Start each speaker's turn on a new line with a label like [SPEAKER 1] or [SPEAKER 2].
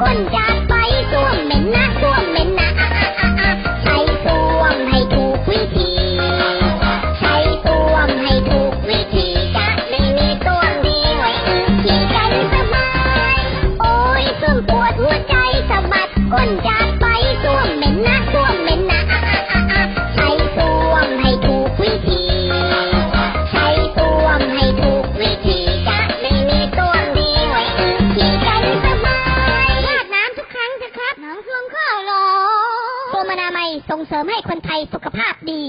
[SPEAKER 1] und dabei. มนามัยส่งเสริมให้คนไทยสุขภาพดี